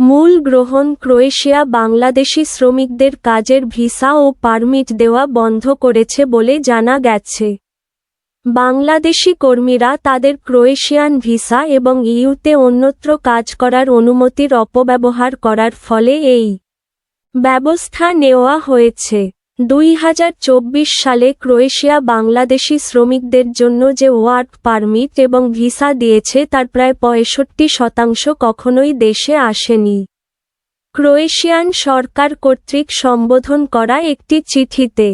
মূল গ্রহণ ক্রোয়েশিয়া বাংলাদেশি শ্রমিকদের কাজের ভিসা ও পারমিট দেওয়া বন্ধ করেছে বলে জানা গেছে। বাংলাদেশি কর্মীরা তাদের ক্রোয়েশিয়ান ভিসা এবং ইউতে অন্যত্র কাজ করার অনুমতির অপব্যবহার করার ফলে এই ব্যবস্থা নেওয়া হয়েছে। দুই হাজার চব্বিশ সালে ক্রোয়েশিয়া বাংলাদেশি শ্রমিকদের জন্য যে ওয়ার্ক পারমিট এবং ভিসা দিয়েছে তার প্রায় পঁয়ষট্টি শতাংশ কখনোই দেশে আসেনি। ক্রোয়েশিয়ান সরকার কর্তৃক সম্বোধন করা একটি চিঠিতে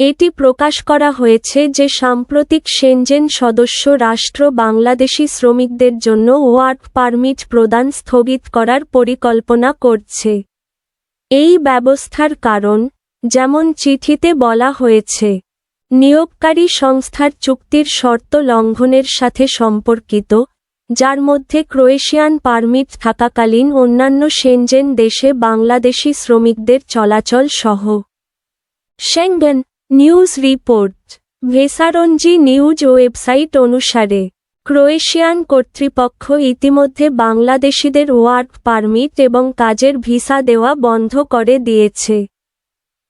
এটি প্রকাশ করা হয়েছে যে সাম্প্রতিক সেনজেন সদস্য রাষ্ট্র বাংলাদেশি শ্রমিকদের জন্য ওয়ার্ক পারমিট প্রদান স্থগিত করার পরিকল্পনা করছে। এই ব্যবস্থার কারণ যেমন চিঠিতে বলা হয়েছে, নিয়োগকারী সংস্থার চুক্তির শর্ত লঙ্ঘনের সাথে সম্পর্কিত, যার মধ্যে ক্রোয়েশিয়ান পারমিট থাকাকালীন অন্যান্য সেনজেন দেশে বাংলাদেশি শ্রমিকদের চলাচল সহ। Schengen news report Vecernji news website অনুসারে, ক্রোয়েশিয়ান কর্তৃপক্ষ ইতিমধ্যে বাংলাদেশিদের ওয়ার্ক পারমিট এবং কাজের ভিসা দেওয়া বন্ধ করে দিয়েছে।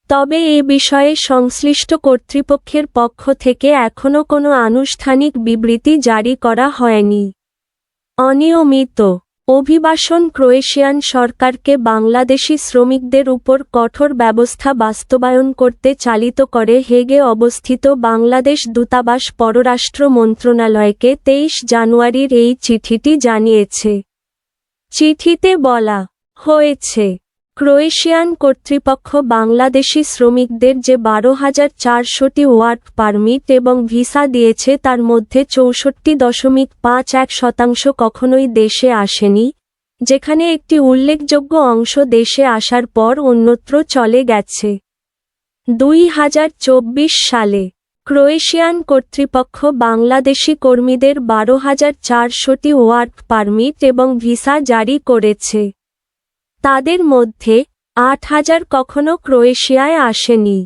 তবে এ বিষয়ে সংশ্লিষ্ট কর্তৃপক্ষের পক্ষ থেকে এখনও কোনো আনুষ্ঠানিক বিবৃতি জারি করা হয়নি। অনিয়মিত অভিবাসন ক্রোয়েশিয়ান সরকারকে বাংলাদেশি শ্রমিকদের উপর কঠোর ব্যবস্থা বাস্তবায়ন করতে চালিত করে হেগে অবস্থিত বাংলাদেশ দূতাবাস পররাষ্ট্র মন্ত্রণালয়কে তেইশ জানুয়ারির এই চিঠিটি জানিয়েছে। চিঠিতে বলা হয়েছে ক্রোয়েশিয়ান কর্তৃপক্ষ বাংলাদেশি শ্রমিকদের যে বারো হাজার চারশোটি ওয়ার্ক পারমিট এবং ভিসা দিয়েছে তার মধ্যে চৌষট্টি দশমিক পাঁচ এক শতাংশ কখনোই দেশে আসেনি, যেখানে একটি উল্লেখযোগ্য অংশ দেশে আসার পর অন্যত্র চলে গেছে। দুই হাজার চব্বিশ সালে ক্রোয়েশিয়ান কর্তৃপক্ষ বাংলাদেশি কর্মীদের বারো হাজার চারশোটি ওয়ার্ক পারমিট এবং ভিসা জারি করেছে। তাদের মধ্যে আট হাজার কখনো ক্রোয়েশিয়ায় আসেনি।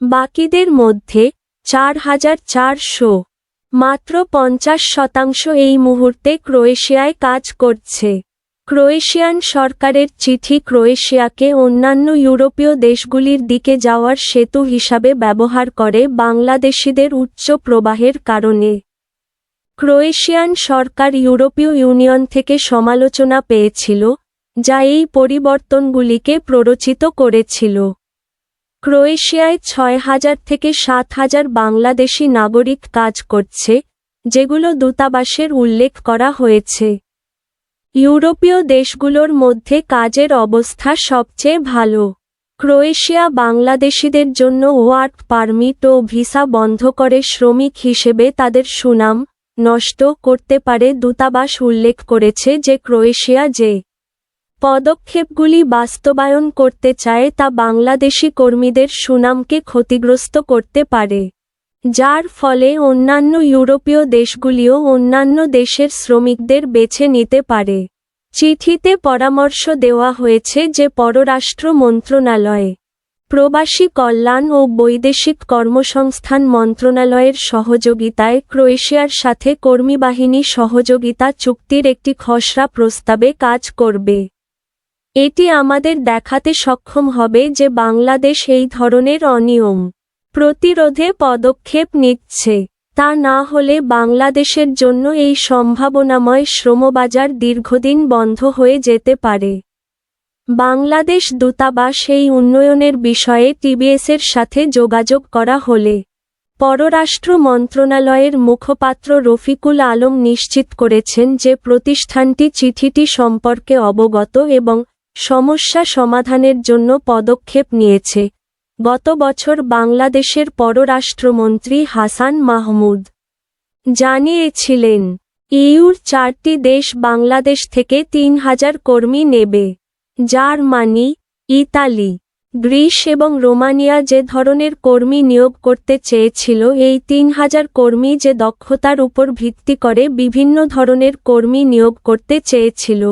বাকিদের মধ্যে চার হাজার চারশো। মাত্র পঞ্চাশ শতাংশ এই মুহূর্তে ক্রোয়েশিয়ায় কাজ করছে। ক্রোয়েশিয়ান সরকারের চিঠি ক্রোয়েশিয়াকে অন্যান্য ইউরোপীয় দেশগুলির দিকে যাওয়ার সেতু হিসাবে ব্যবহার করে বাংলাদেশিদের উচ্চ প্রবাহের কারণে। ক্রোয়েশিয়ান সরকার ইউরোপীয় ইউনিয়ন থেকে সমালোচনা পেয়েছিল যা এই পরিবর্তনগুলিকে প্ররোচিত করেছিল। ক্রোয়েশিয়ায় ছয় হাজার থেকে সাত হাজার বাংলাদেশি নাগরিক কাজ করছে, যেগুলো দূতাবাসের উল্লেখ করা হয়েছে। ইউরোপীয় দেশগুলোর মধ্যে কাজের অবস্থা সবচেয়ে ভালো। ক্রোয়েশিয়া বাংলাদেশিদের জন্য ওয়ার্ক পারমিট ও ভিসা বন্ধ করে শ্রমিক হিসেবে তাদের সুনাম নষ্ট করতে পারে দূতাবাস উল্লেখ করেছে যে ক্রোয়েশিয়া যে পদক্ষেপগুলি বাস্তবায়ন করতে চায় তা বাংলাদেশি কর্মীদের সুনামকে ক্ষতিগ্রস্ত করতে পারে, যার ফলে অন্যান্য ইউরোপীয় দেশগুলিও অন্যান্য দেশের শ্রমিকদের বেছে নিতে পারে। চিঠিতে পরামর্শ দেওয়া হয়েছে যে পররাষ্ট্র মন্ত্রণালয়ে, প্রবাসী কল্যাণ ও বৈদেশিক কর্মসংস্থান মন্ত্রণালয়ের সহযোগিতায় ক্রোয়েশিয়ার সাথে কর্মীবাহিনী সহযোগিতা চুক্তির একটি খসড়া প্রস্তাবে কাজ করবে। এটি আমাদের দেখাতে সক্ষম হবে যে বাংলাদেশ এই ধরনের অনিয়ম প্রতিরোধে পদক্ষেপ নিচ্ছে। তা না হলে বাংলাদেশের জন্য এই সম্ভাবনাময় শ্রমবাজার দীর্ঘদিন বন্ধ হয়ে যেতে পারে। বাংলাদেশ দূতাবাস এই উন্নয়নের বিষয়ে টিবিএসের সাথে যোগাযোগ করা হলে পররাষ্ট্র মন্ত্রণালয়ের মুখপাত্র রফিকুল আলম নিশ্চিত করেছেন যে প্রতিষ্ঠানটি চিঠিটি সম্পর্কে অবগত এবং সমস্যা সমাধানের জন্য পদক্ষেপ নিয়েছে। গত বছর বাংলাদেশের পররাষ্ট্রমন্ত্রী হাসান মাহমুদ জানিয়েছিলেন, ইউর চারটি দেশ বাংলাদেশ থেকে তিন হাজার কর্মী নেবে। জার্মানি, ইতালি, গ্রিস এবং রোমানিয়া যে ধরনের কর্মী নিয়োগ করতে চেয়েছিল, এই তিন হাজার কর্মী যে দক্ষতার উপর ভিত্তি করে বিভিন্ন ধরনের কর্মী নিয়োগ করতে চেয়েছিল।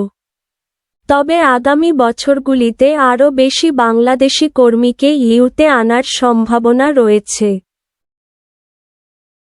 তবে আগামী বছরগুলিতে আরও বেশি বাংলাদেশি কর্মীকে ইউতে আনার সম্ভাবনা রয়েছে।